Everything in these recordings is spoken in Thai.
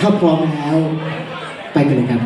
ถ้าพร้อมแล้ว ไปกันเลยครับ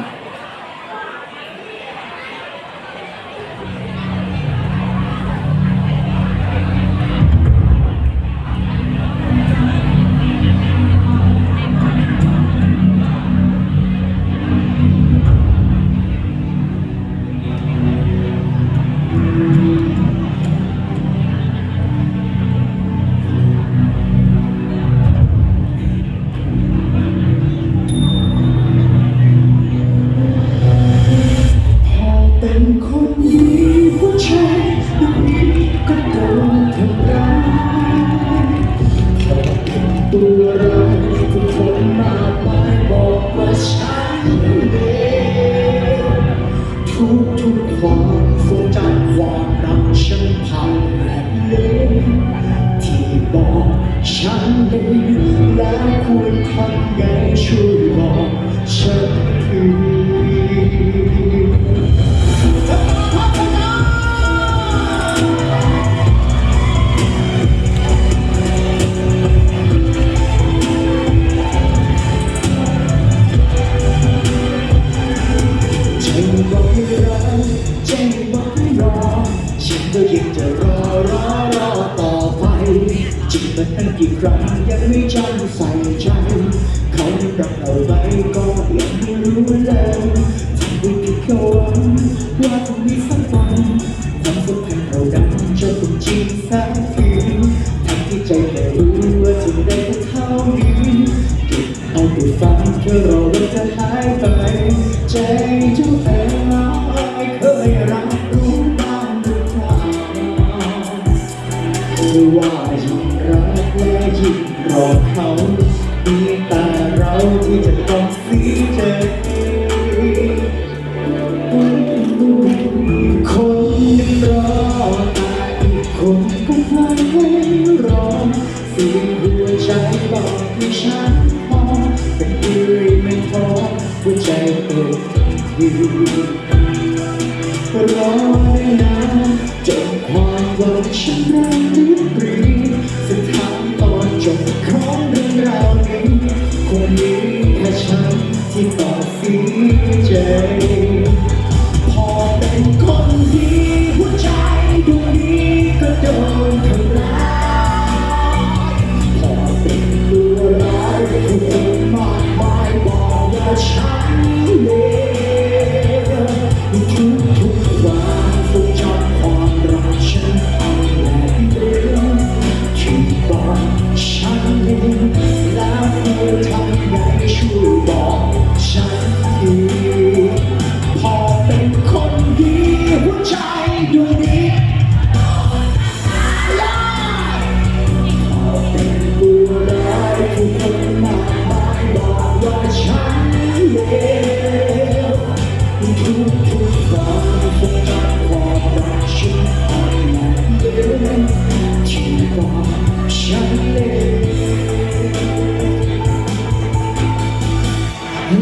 ทุกทุกความทรงจำความรักฉันผ่านแบบเลวที่บอกฉันได้แล้วควรทำไง จิตมันตั้งกี่ครั้งยังไม่จำใส่ใจเขารักเราไว้ก็ยังไม่รู้เลยทำให้ผิดเขาหวังว่าคงมีสักวันความสัมพันเราดังจะเป็นจริงสักทีทั้งที่ใจแค่รู้ว่าจะได้พบเขานี้เก็บเอาไปฝันแค่รอวันจะหายไปใจเจ้าเอ๋ย ยิ่งรอเขามีต่เราที่จะต้องเสียใจคนรอแต่อีกคนก็ปล่อยให้รอเสียงหัวใจบอกให้ฉันพอแต่เอื่อไม่พอหัวใจเปิดทีรอได้นานจนความหวังฉันเริ่มริบหรี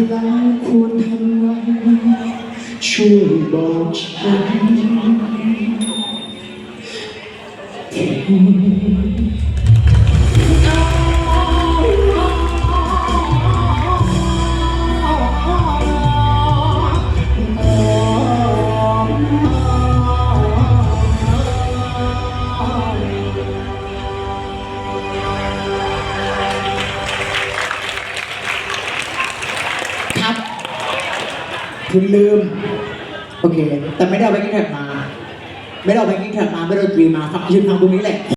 แล้วควรทำไงช่วยบอกฉันที คุณลืม โอเค แต่ไม่ได้เอาไปกิ้งแท็กมา ไม่ได้เอาไปกิ้งแท็กมา ไม่ได้เอาดนตรีมาฟังยืนฟังตรงนี้แหละ